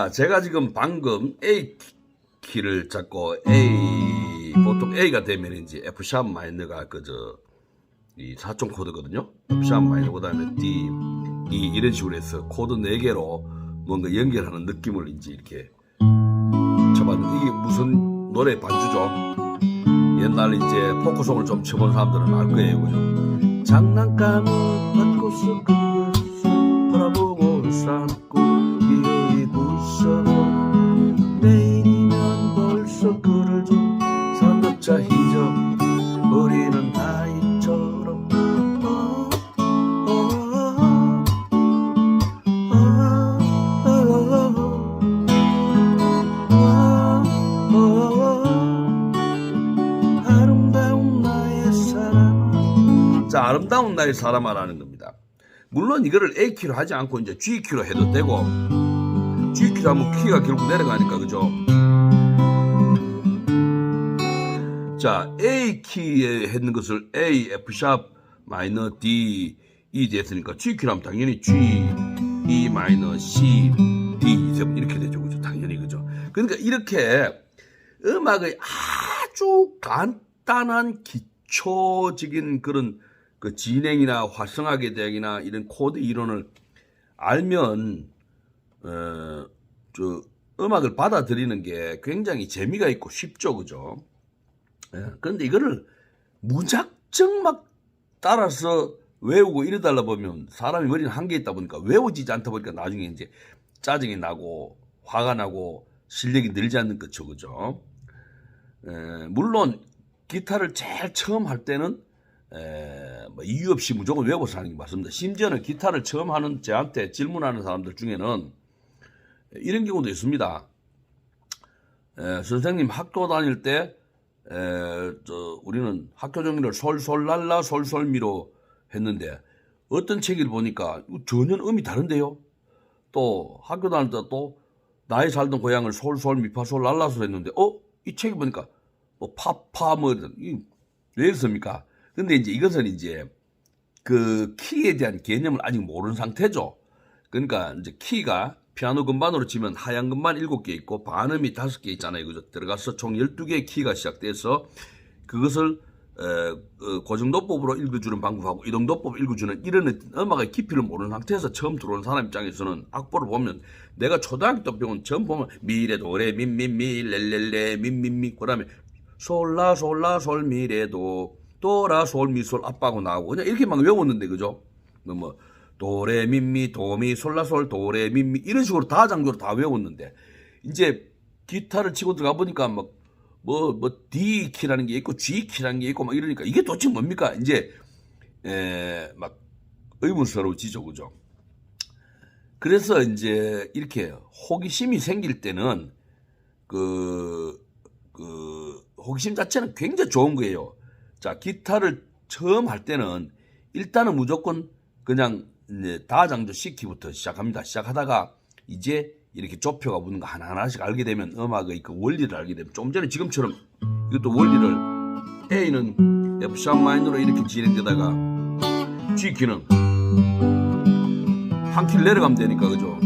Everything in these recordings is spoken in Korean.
자, 제가 지금 방금 A 키를 잡고 A 보통 A가 되면 이제 F 샵 마이너가 그저 이 사촌 코드거든요. F 샵 마이너 그다음에 D E 이런 식으로 해서 코드 4개로 뭔가 연결하는 느낌을 이제 이렇게 쳐봤는데 이게 무슨 노래 반주죠? 옛날 이제 포크송을 좀 쳐본 사람들은 알 거예요, 그죠? 장난감을 바꿔서 그것을 바라보고 살 나의 사람아라는 겁니다. 물론 이거를 A 키로 하지 않고 이제 G 키로 해도 되고 G 키로 하면 키가 결국 내려가니까 그죠? 자, A 키에 했는 것을 A F 샵 마이너 D E 됐으니까 G 키로 하면 당연히 G E 마이너 C D 7 이렇게 되죠, 그죠? 당연히 그죠? 그러니까 이렇게 음악의 아주 간단한 기초적인 그런 그 진행이나 활성화계 대학이나 이런 코드 이론을 알면 어, 저 음악을 받아들이는 게 굉장히 재미가 있고 쉽죠, 그죠? 예, 그런데 이거를 무작정 막 따라서 외우고 이러달라 보면 사람이 머리는 한계 있다 보니까 외워지지 않다 보니까 나중에 이제 짜증이 나고 화가 나고 실력이 늘지 않는 거죠, 그죠? 에, 물론 기타를 제일 처음 할 때는 에, 뭐 이유 없이 무조건 외워서 하는 게 맞습니다. 심지어는 기타를 처음 하는 저한테 질문하는 사람들 중에는 이런 경우도 있습니다. 에, 선생님 학교 다닐 때 에, 저, 우리는 학교 종이를 솔솔랄라 솔솔미로 했는데 어떤 책을 보니까 전혀 음이 다른데요. 또 학교 다닐 때 또 나의 살던 고향을 솔솔 미파솔 랄라솔 했는데 어? 이 책에 보니까 뭐 파파 뭐 이렇습니까? 근데 이제 이것은 이제 그 키에 대한 개념을 아직 모르는 상태죠. 그러니까 이제 키가 피아노 건반으로 치면 하얀 건반 7개 있고 반음이 5개 있잖아요. 그죠? 들어가서 총 12개의 키가 시작돼서 그것을 에, 어, 고정도법으로 읽어주는 방법하고 이동도법 읽어주는 이런 음악의 깊이를 모르는 상태에서 처음 들어오는 사람 입장에서는 악보를 보면 내가 초등학교 때 배운 처음 보면 미레도레 민민미 렐렐레 민민미 그 다음에 솔라 솔라 솔 미레도 도라 솔미솔 아빠고 나오고 그냥 이렇게 막 외웠는데 그죠? 뭐, 뭐 도레 민미 도미 솔라 솔 도레 민미 이런 식으로 다 장조로 다 외웠는데 이제 기타를 치고 들어가 보니까 막 뭐, 뭐, D 키라는 게 있고, G 키라는 게 있고, 막 이러니까, 이게 도대체 뭡니까? 이제, 에, 막, 의문스러워지죠, 그죠? 그래서 이제, 이렇게 호기심이 생길 때는, 그, 그, 호기심 자체는 굉장히 좋은 거예요. 자, 기타를 처음 할 때는, 일단은 무조건 그냥, 다장조 시키부터 시작합니다. 시작하다가, 이제, 이렇게 좁혀가 붙는 거 하나하나씩 알게 되면 음악의 그 원리를 알게 되면 좀 전에 지금처럼 이것도 원리를 A는 F 샵 마이너로 이렇게 진행되다가 G 키는 한 키를 내려가면 되니까 그죠?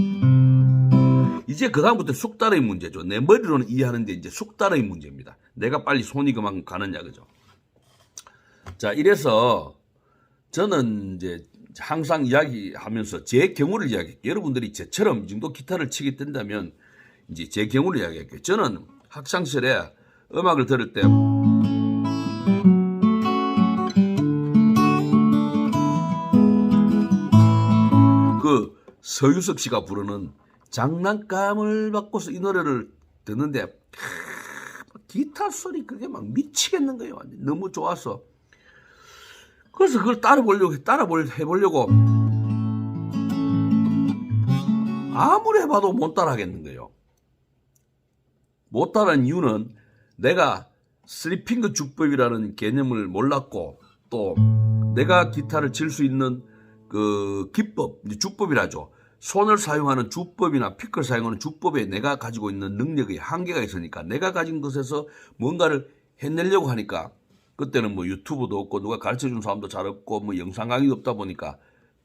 이제 그 다음부터 숙달의 문제죠. 내 머리로는 이해하는데 이제 숙달의 문제입니다. 내가 빨리 손이 그만 가느냐 그죠? 자 이래서 저는 이제 항상 이야기하면서 제 경우를 이야기할게요. 여러분들이 저처럼 이 정도 기타를 치게 된다면 이제 제 경우를 이야기할게요. 저는 학창시절에 음악을 들을 때 그 서유석 씨가 부르는 장난감을 바꿔서 이 노래를 듣는데 크, 기타 소리 그게 막 미치겠는 거예요. 너무 좋아서. 그래서 그걸 따라 보려고 따라 해보려고 아무리 해봐도 못 따라 하겠는 거예요. 못 따라한 이유는 내가 스리핑크 주법이라는 개념을 몰랐고 또 내가 기타를 칠 수 있는 그 기법, 주법이라죠. 손을 사용하는 주법이나 피크를 사용하는 주법에 내가 가지고 있는 능력의 한계가 있으니까 내가 가진 것에서 뭔가를 해내려고 하니까 그때는 뭐 유튜브도 없고 누가 가르쳐 준 사람도 잘 없고 뭐 영상 강의도 없다 보니까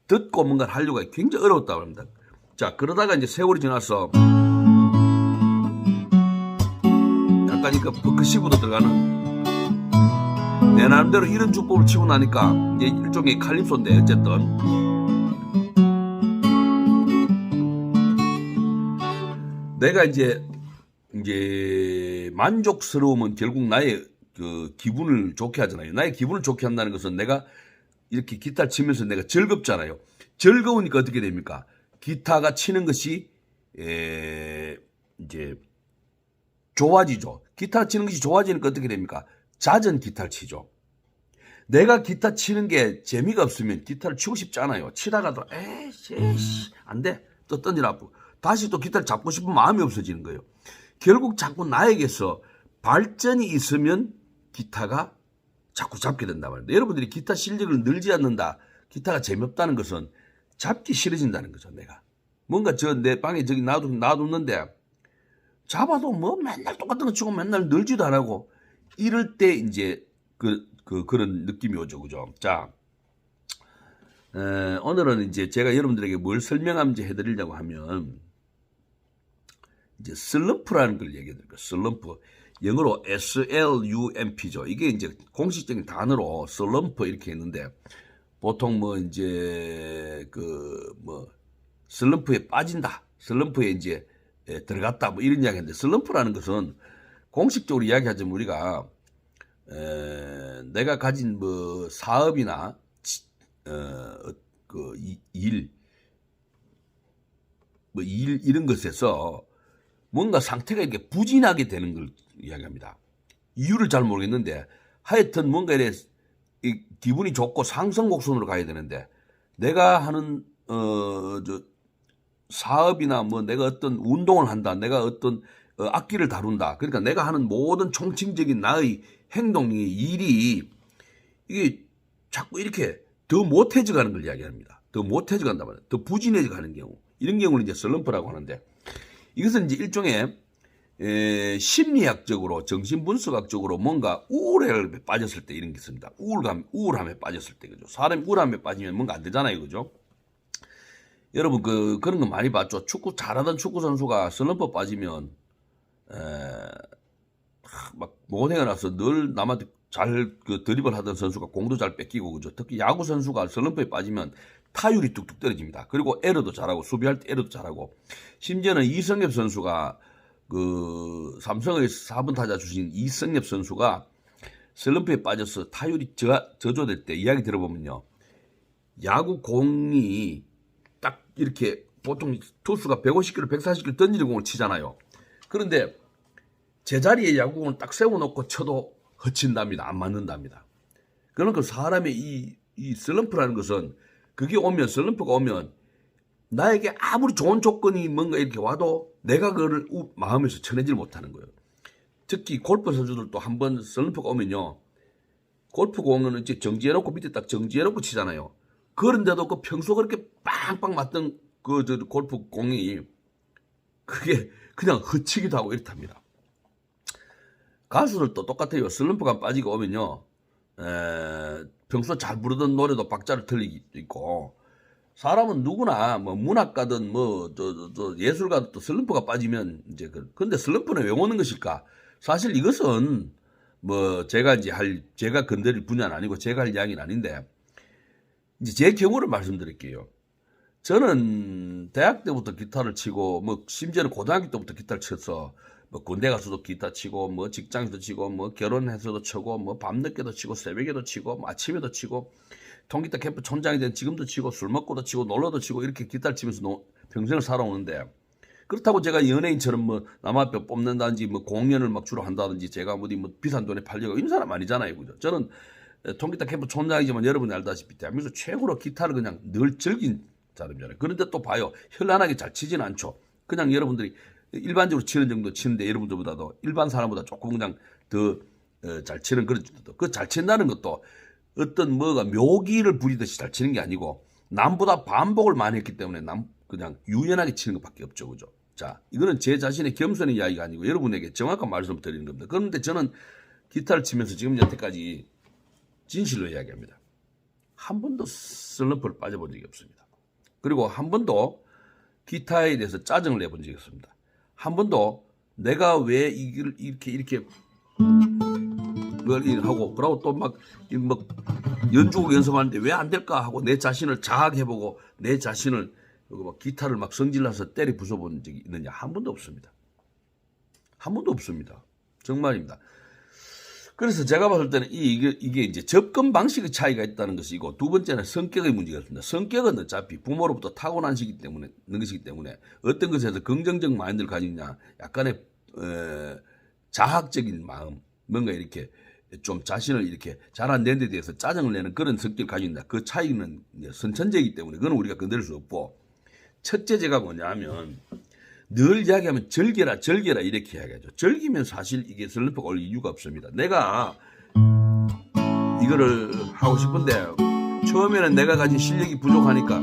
듣고 뭔가 하려고 굉장히 어려웠다고 합니다. 자, 그러다가 이제 세월이 지나서 약간 이그 버크시브도 들어가는 내 나름대로 이런 주법을 치고 나니까 이제 일종의 칼립소인데 어쨌든 내가 이제 이제 만족스러움은 결국 나의 그 기분을 좋게 하잖아요. 나의 기분을 좋게 한다는 것은 내가 이렇게 기타 치면서 내가 즐겁잖아요. 즐거우니까 어떻게 됩니까? 기타가 치는 것이 에, 이제 좋아지죠. 기타 치는 것이 좋아지니까 어떻게 됩니까? 잦은 기타를 치죠. 내가 기타 치는 게 재미가 없으면 기타를 치고 싶지 않아요. 치다가도 에이씨, 에이씨 안 돼. 또 던지라 아프고. 다시 또 기타를 잡고 싶은 마음이 없어지는 거예요. 결국 자꾸 나에게서 발전이 있으면 기타가 자꾸 잡게 된단 말이에요. 여러분들이 기타 실력을 늘지 않는다. 기타가 재미없다는 것은 잡기 싫어진다는 거죠, 내가. 뭔가 저 내 방에 저기 놔두, 놔뒀는데 잡아도 뭐 맨날 똑같은 거 치고 맨날 늘지도 안 하고 이럴 때 이제 그, 그, 그런 느낌이 오죠, 그죠? 자, 에, 오늘은 이제 제가 여러분들에게 뭘 설명하는지 해드리려고 하면 이제 슬럼프라는 걸 얘기해 드릴게요. 슬럼프. 영어로 SLUMP죠. 이게 이제 공식적인 단어로 슬럼프 이렇게 했는데 보통 뭐 이제 그 뭐 슬럼프에 빠진다. 슬럼프에 이제 에, 들어갔다. 뭐 이런 이야기인데 슬럼프라는 것은 공식적으로 이야기하자면 우리가 에, 내가 가진 뭐 사업이나 어 그 일 뭐 일 이런 것에서 뭔가 상태가 이렇게 부진하게 되는 걸 이야기합니다. 이유를 잘 모르겠는데 하여튼 뭔가 이래 이 기분이 좋고 상승 곡선으로 가야 되는데 내가 하는 어 저 사업이나 뭐 내가 어떤 운동을 한다, 내가 어떤 어, 악기를 다룬다. 그러니까 내가 하는 모든 총칭적인 나의 행동이 일이 이게 자꾸 이렇게 더 못해져 가는 걸 이야기합니다. 더 못해져 간다 말이에요. 더 부진해져 가는 경우. 이런 경우는 이제 슬럼프라고 하는데 이것은 이제 일종의 에, 심리학적으로 정신분석학적으로 뭔가 우울에 빠졌을 때 이런 게 있습니다. 우울감, 우울함에 빠졌을 때 그죠. 사람이 우울함에 빠지면 뭔가 안 되잖아요, 그죠? 여러분 그 그런 거 많이 봤죠. 축구 잘하던 축구 선수가 슬럼프 빠지면 에, 막 모내가 나서 늘 남한테 잘그 드리블 하던 선수가 공도 잘 뺏기고 그죠. 특히 야구 선수가 슬럼프에 빠지면 타율이 뚝뚝 떨어집니다. 그리고 에러도 잘하고 수비할 때 에러도 잘하고 심지어는 이성엽 선수가 그 삼성의 4번 타자 주신 이성엽 선수가 슬럼프에 빠져서 타율이 저, 저조될 때 이야기 들어보면요. 야구 공이 딱 이렇게 보통 투수가 150km, 140km 던지는 공을 치잖아요. 그런데 제자리에 야구공을 딱 세워놓고 쳐도 허친답니다. 안 맞는답니다. 그러니까 사람의 이, 이 슬럼프라는 것은 그게 오면, 슬럼프가 오면 나에게 아무리 좋은 조건이 뭔가 이렇게 와도 내가 그거를 우- 마음에서 쳐내질 못하는 거예요. 특히 골프 선수들도 한 번 슬럼프가 오면요. 골프 공은 이제 정지해놓고 밑에 딱 정지해놓고 치잖아요. 그런데도 그 평소 그렇게 빵빵 맞던 그 저 골프 공이 그게 그냥 허치기도 하고 이렇답니다. 가수들도 똑같아요. 슬럼프가 빠지고 오면요. 에, 평소 잘 부르던 노래도 박자를 틀리기도 있고 사람은 누구나 뭐 문학가든 뭐 저 저, 저 예술가도 또 슬럼프가 빠지면 이제 그 근데 슬럼프는 왜 오는 것일까? 사실 이것은 뭐 제가 이제 할 제가 건드릴 분야는 아니고 제가 할 이야기는 아닌데 이제 제 경우를 말씀드릴게요. 저는 대학 때부터 기타를 치고 뭐 심지어는 고등학교 때부터 기타를 쳐서 뭐 군대 가서도 기타 치고 뭐 직장에서 치고 뭐 결혼해서도 치고 뭐 밤늦게도 치고 새벽에도 치고 뭐 아침에도 치고 통기타 캠프 촌장이 된 지금도 치고 술 먹고도 치고 놀러도 치고 이렇게 기타를 치면서 노- 평생을 살아오는데 그렇다고 제가 연예인처럼 뭐남 앞에 뽑는다든지 뭐 공연을 막 주로 한다든지 제가 어디 뭐 비싼 돈에 팔려고 이런 사람 아니잖아요. 그죠? 저는 통기타 캠프 촌장이지만 여러분이 알다시피 대한민국 최고로 기타를 그냥 늘 즐긴 사람이잖아요. 그런데 또 봐요. 현란하게 잘 치지는 않죠. 그냥 여러분들이 일반적으로 치는 정도 치는데 여러분들보다도 일반 사람보다 조금 그냥 더 잘 치는 그런 정도. 그 잘 친다는 것도 어떤 뭐가 묘기를 부리듯이 잘 치는 게 아니고 남보다 반복을 많이 했기 때문에 남 그냥 유연하게 치는 것밖에 없죠. 그죠? 자, 이거는 제 자신의 겸손의 이야기가 아니고 여러분에게 정확한 말씀을 드리는 겁니다. 그런데 저는 기타를 치면서 지금 여태까지 진실로 이야기합니다. 한 번도 슬럼프를 빠져본 적이 없습니다. 그리고 한 번도 기타에 대해서 짜증을 내본 적이 없습니다. 한 번도 내가 왜 이걸 이렇게 이렇게 뭘 이렇게 하고 그러고 또막뭐 연주곡 연습하는데 왜 안 될까 하고 내 자신을 자학해보고 내 자신을 막 기타를 막 성질나서 때리 부숴본 적이 있느냐 한 번도 없습니다. 한 번도 없습니다. 정말입니다. 그래서 제가 봤을 때는 이, 이게, 이게 이제 접근 방식의 차이가 있다는 것이고 두 번째는 성격의 문제가 있습니다. 성격은 어차피 부모로부터 타고난 시기 때문에, 는 것이기 때문에 어떤 것에서 긍정적 마인드를 가지냐 약간의 어, 자학적인 마음 뭔가 이렇게 좀 자신을 이렇게 잘안 되는 데 대해서 짜증을 내는 그런 성격을 가지고 있다. 그 차이는 선천적이기 때문에 그건 우리가 건드릴 수 없고 첫째 제가 뭐냐 하면 늘 이야기하면 절개라 절개라 이렇게 이야기하죠. 절기면 사실 이게 슬럼프가 올 이유가 없습니다. 내가 이거를 하고 싶은데 처음에는 내가 가진 실력이 부족하니까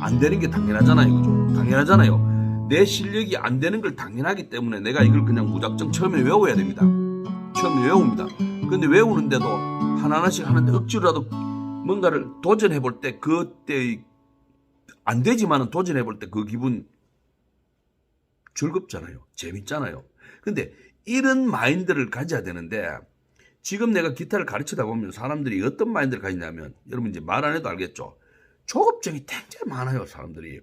안 되는 게 당연하잖아요. 그죠? 당연하잖아요. 내 실력이 안 되는 걸 당연하기 때문에 내가 이걸 그냥 무작정 처음에 외워야 됩니다. 처음에 외웁니다. 근데 외우는데도 하나하나씩 하는데 억지로라도 뭔가를 도전해 볼 때 그때 안 되지만은 도전해 볼 때 그 기분 즐겁잖아요. 재밌잖아요. 근데 이런 마인드를 가져야 되는데 지금 내가 기타를 가르치다 보면 사람들이 어떤 마인드를 가지냐면 여러분 이제 말 안 해도 알겠죠. 조급증이 굉장히 많아요, 사람들이.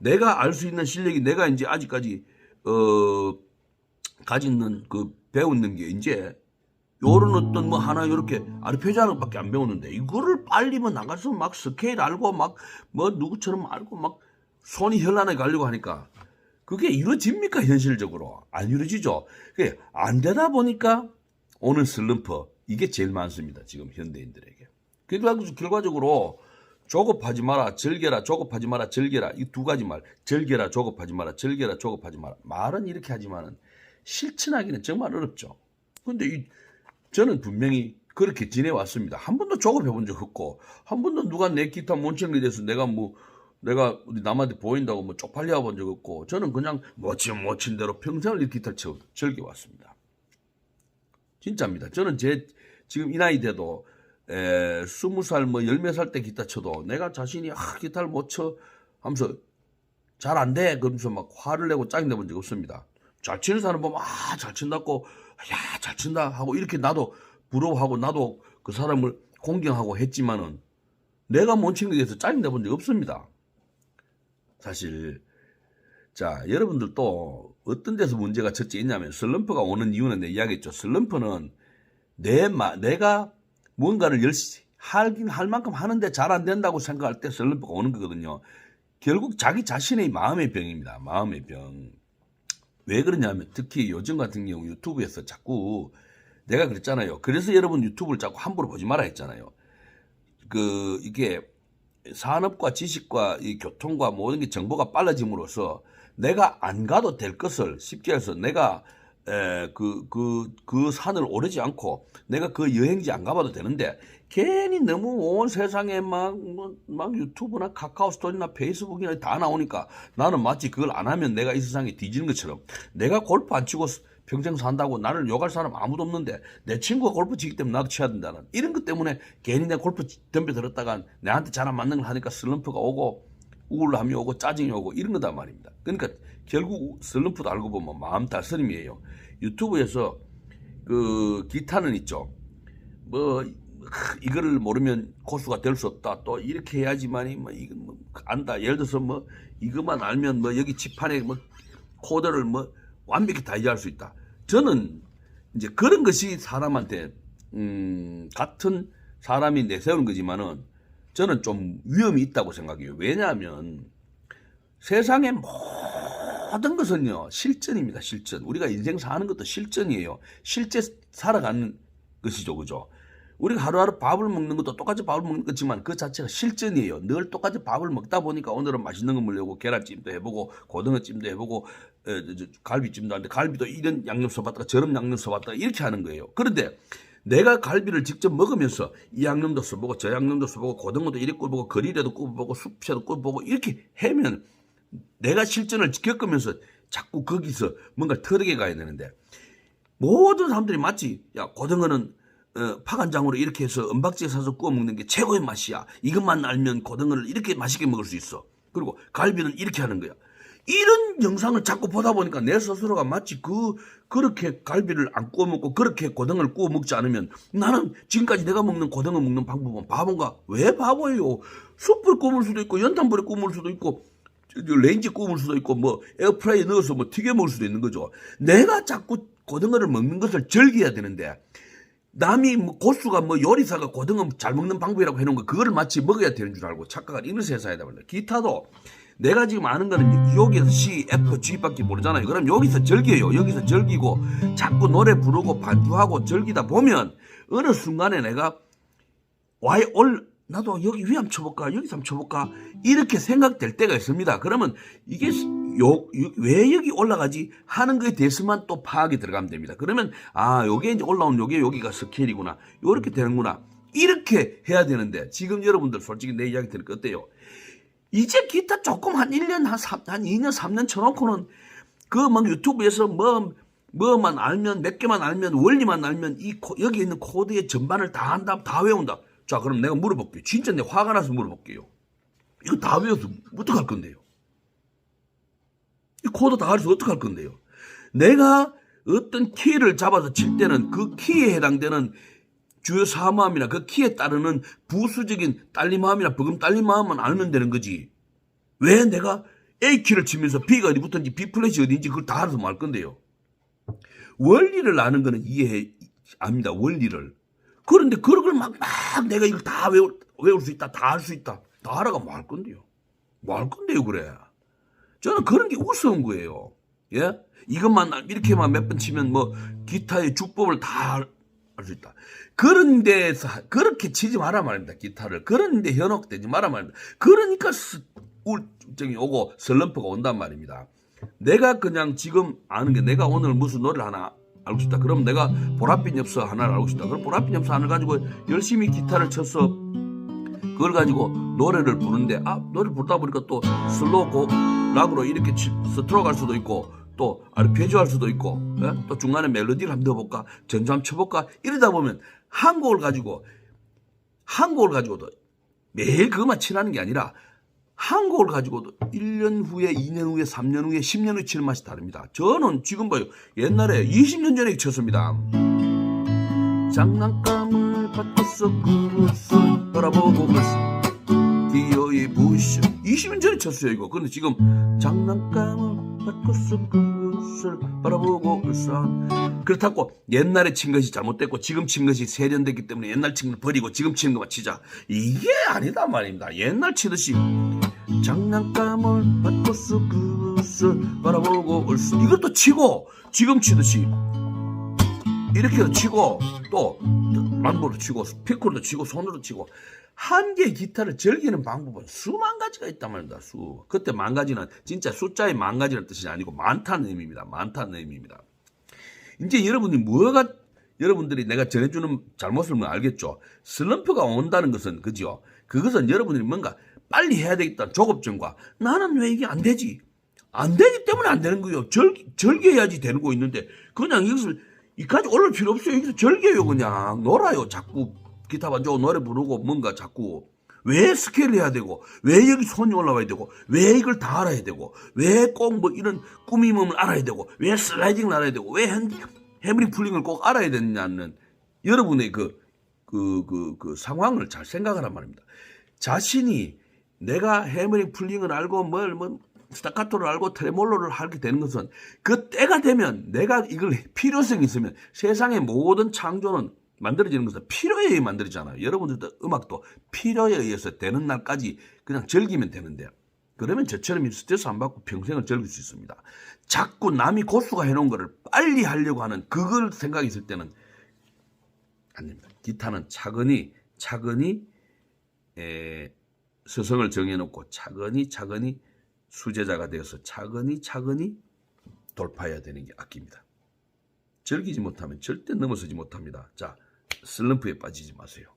내가 알 수 있는 실력이 내가 이제 아직까지 어 가지는 그 배우는 게 이제 요런 어떤 뭐 하나 요렇게 아르페지아노밖에 안 배웠는데 이거를 빨리 뭐 나가서 막 스케일 알고 막 뭐 누구처럼 알고 막 손이 현란하게 가려고 하니까 그게 이루어집니까 현실적으로 안 이루어지죠. 그게 안 되다 보니까 오는 슬럼프 이게 제일 많습니다 지금 현대인들에게. 그래서 결과적으로 조급하지 마라 즐겨라 조급하지 마라 즐겨라 이 두 가지 말 즐겨라 조급하지 마라 즐겨라 조급하지 마라 말은 이렇게 하지만은 실천하기는 정말 어렵죠. 근데 이 저는 분명히 그렇게 지내왔습니다. 한 번도 조급해 본 적 없고, 한 번도 누가 내 기타 게 돼서 내가 뭐, 내가 우리 남한테 보인다고 뭐 쪽팔려 본 적 없고, 저는 그냥 멋진 멋진 대로 평생을 이 기타를 쳐, 즐겨왔습니다. 진짜입니다. 저는 제, 지금 이 나이 돼도, 에, 스무 살, 뭐, 열몇 살 때 기타 쳐도 내가 자신이, 아, 기타를 못 쳐 하면서 잘 안 돼. 그러면서 막 화를 내고 짜증 내본 적 없습니다. 잘 치는 사람 보면, 아, 잘 친다고, 야, 잘 친다 하고 이렇게 나도 부러워하고 나도 그 사람을 공경하고 했지만은 내가 못 치는 것에 대해서 짜증 내 본 적 없습니다. 사실. 자, 여러분들도 어떤 데서 문제가 첫째 있냐면 슬럼프가 오는 이유는 내 이야기했죠. 슬럼프는 내, 마, 내가 뭔가를 열심히 하긴 할 만큼 하는데 잘 안 된다고 생각할 때 슬럼프가 오는 거거든요. 결국 자기 자신의 마음의 병입니다. 마음의 병. 왜 그러냐면 특히 요즘 같은 경우 유튜브에서 자꾸 내가 그랬잖아요. 그래서 여러분 유튜브를 자꾸 함부로 보지 마라 했잖아요. 그 이게 산업과 지식과 이 교통과 모든 게 정보가 빨라짐으로써 내가 안 가도 될 것을 쉽게 해서 내가 그, 그, 그 산을 오르지 않고 내가 그 여행지 안 가봐도 되는데 괜히 너무 온 세상에 막, 뭐, 막 유튜브나 카카오 스토리나 페이스북이나 다 나오니까 나는 마치 그걸 안 하면 내가 이 세상에 뒤지는 것처럼 내가 골프 안 치고 평생 산다고 나를 욕할 사람 아무도 없는데 내 친구가 골프 치기 때문에 나도 쳐야 된다는 이런 것 때문에 괜히 내 골프 덤벼 들었다가 내한테 잘 안 맞는 걸 하니까 슬럼프가 오고 우울함이 오고 짜증이 오고 이런 거단 말입니다. 그러니까 결국 슬럼프도 알고 보면 마음 다스림이에요. 유튜브에서 그 기타는 있죠. 뭐 이거를 모르면 고수가 될 수 없다. 또 이렇게 해야지만이 뭐 이거 뭐 안다. 예를 들어서 뭐 이것만 알면 뭐 여기 지판에 뭐 코드를 뭐 완벽히 다 이해할 수 있다. 저는 이제 그런 것이 사람한테 음 같은 사람이 내세우는 거지만은 저는 좀 위험이 있다고 생각해요. 왜냐하면 세상의 모든 것은요 실전입니다. 실전. 우리가 인생 사는 것도 실전이에요. 실제 살아가는 것이죠, 그죠? 우리가 하루하루 밥을 먹는 것도 똑같이 밥을 먹는 거지만 그 자체가 실전이에요. 늘 똑같이 밥을 먹다 보니까 오늘은 맛있는 거 먹려고 계란찜도 해보고 고등어찜도 해보고 에, 저, 갈비찜도 하는데 갈비도 이런 양념 써봤다가 저런 양념 써봤다가 이렇게 하는 거예요. 그런데 내가 갈비를 직접 먹으면서 이 양념도 써보고 저 양념도 써보고 고등어도 이렇게 굽어보고 거리라도 굽어보고 숲새도 굽어보고 이렇게 하면 내가 실전을 겪으면서 자꾸 거기서 뭔가 터득해 가야 되는데 모든 사람들이 마치 야 고등어는 어, 파간장으로 이렇게 해서 은박지에 사서 구워 먹는 게 최고의 맛이야. 이것만 알면 고등어를 이렇게 맛있게 먹을 수 있어. 그리고 갈비는 이렇게 하는 거야. 이런 영상을 자꾸 보다 보니까 내 스스로가 마치 그 그렇게 갈비를 안 구워 먹고 그렇게 고등어를 구워 먹지 않으면 나는 지금까지 내가 먹는 고등어 먹는 방법은 바본가 왜 바보예요 숯불 구울 수도 있고 연탄불에 구울 수도 있고 레인지 구울 수도 있고 뭐 에어프라이에 넣어서 뭐 튀겨 먹을 수도 있는 거죠 내가 자꾸 고등어를 먹는 것을 즐겨야 되는데 남이 뭐 고수가 뭐 요리사가 고등어 잘 먹는 방법이라고 해놓은 거 그거를 마치 먹어야 되는 줄 알고 착각을 이런 세상이다 말이야. 기타도 내가 지금 아는 거는 여기서 C, F, G밖에 모르잖아요. 그럼 여기서 즐겨요. 여기서 즐기고 자꾸 노래 부르고 반주하고 즐기다 보면 어느 순간에 내가 와이 올 나도 여기 위 한번 쳐볼까 여기서 한번 쳐볼까 이렇게 생각될 때가 있습니다. 그러면 이게 요, 요- 왜 여기 올라가지 하는 거에 대해서만 또 파악이 들어가면 됩니다. 그러면 아 요게 이제 올라온 요게 여기가 스케일이구나 요렇게 되는구나 이렇게 해야 되는데 지금 여러분들 솔직히 내 이야기 들으니까 어때요? 이제 기타 조금 한 1년 한, 3, 한 2년 3년 쳐놓고는 그 막 유튜브에서 뭐 뭐만 알면 몇 개만 알면 원리만 알면 이 코- 여기 있는 코드의 전반을 다 한다 다 외운다. 자 그럼 내가 물어볼게요. 진짜 내 화가 나서 물어볼게요. 이거 다 외워서 어떡할 건데요? 이 코드 다 알아서 어떡할 건데요? 내가 어떤 키를 잡아서 칠 때는 그 키에 해당되는 주요 사마음이나 그 키에 따르는 부수적인 딸림마음이나 버금 딸림마음만 알면 되는 거지. 왜 내가 A 키를 치면서 B가 어디 붙었는지 B 플랫이 어딘지 그걸 다 알아서 말 건데요. 원리를 아는 거는 이해해 압니다. 원리를. 그런데 그런 걸 막 막 내가 이걸 다 외울, 외울 수 있다, 다할수 있다, 다 알아가 뭐할 건데요. 뭐할 건데요, 그래. 저는 그런 게 우스운 거예요. 예? 이것만 이렇게만 몇 번 치면 뭐 기타의 주법을 다할수 있다. 그런 데서 그렇게 치지 마라 말입니다. 기타를 그런 데 현혹되지 마라 말입니다. 그러니까 스- 우울증이 오고 슬럼프가 온단 말입니다. 내가 그냥 지금 아는 게 내가 오늘 무슨 노래를 하나 알고 싶다. 그럼 내가 보랏빛 엽서 하나를 알고 싶다. 그럼 보랏빛 엽서 하나를 가지고 열심히 기타를 쳐서 그걸 가지고 노래를 부르는데 아 노래 부르다 보니까 또 슬로우 고 락으로 이렇게 치, 스트로크 할 수도 있고 또 아르페지오 할 수도 있고 예? 또 중간에 멜로디를 한번 넣어볼까 전주 한번 쳐볼까 이러다 보면 한 곡을 가지고 한 곡을 가지고도 매일 그것만 치라는 게 아니라 한 곡을 가지고도 1년 후에 2년 후에 3년 후에 10년 후에 치는 맛이 다릅니다. 저는 지금 봐요. 옛날에 20년 전에 쳤습니다. 장난감을 받고서 그것을 바라보고 갔어. 기어이 부셔 20년 전에 쳤어요 이거. 근데 지금 장난감을 받고서 그것을 바라보고 울산 그렇다고 옛날에 친 것이 잘못됐고 지금 친 것이 세련됐기 때문에 옛날 친 걸 버리고 지금 치는 것만 치자. 이게 아니다 말입니다. 옛날 치듯이 장난감을 받고서 그것을 바라보고 울산 이것도 치고 지금 치듯이 이렇게도 치고 또 만보로 치고 피콜도 치고 손으로 치고 한 개의 기타를 즐기는 방법은 수만 가지가 있단 말입니다. 수. 그때 만 가지는 진짜 숫자의 만 가지라는 뜻이 아니고 많다는 의미입니다. 많다는 의미입니다. 이제 여러분이 뭐가 여러분들이 내가 전해주는 잘못을 뭐 알겠죠. 슬럼프가 온다는 것은 그죠. 그것은 여러분들이 뭔가 빨리 해야 되겠다는 조급증과 나는 왜 이게 안 되지? 안 되기 때문에 안 되는 거예요. 즐, 즐겨야지 되는 거 있는데 그냥 이것을 이까지 올릴 필요 없어요. 여기서 즐겨요 그냥 놀아요. 자꾸 기타 반주고 노래 부르고 뭔가 자꾸 왜 스케일 해야 되고 왜 여기 손이 올라와야 되고 왜 이걸 다 알아야 되고 왜 꼭 뭐 이런 꾸밈음을 알아야 되고 왜 슬라이딩을 알아야 되고 왜 핸, 해머링 풀링을 꼭 알아야 되느냐는 여러분의 그 그, 그, 그 상황을 잘 생각하란 말입니다. 자신이 내가 해머링 풀링을 알고 뭘, 뭐, 스타카토를 알고 트레몰로를 하게 되는 것은 그 때가 되면 내가 이걸 필요성이 있으면 세상의 모든 창조는 만들어지는 것은 필요에 의해 만들어지잖아요. 여러분들도 음악도 필요에 의해서 되는 날까지 그냥 즐기면 되는데 그러면 저처럼 스트레스 안 받고 평생을 즐길 수 있습니다. 자꾸 남이 고수가 해놓은 거를 빨리 하려고 하는 그걸 생각이 있을 때는 안 됩니다. 기타는 차근히 차근히 에, 서성을 정해놓고 차근히 차근히 수제자가 되어서 차근히 차근히 돌파해야 되는 게 악기입니다. 즐기지 못하면 절대 넘어서지 못합니다. 자, 슬럼프에 빠지지 마세요.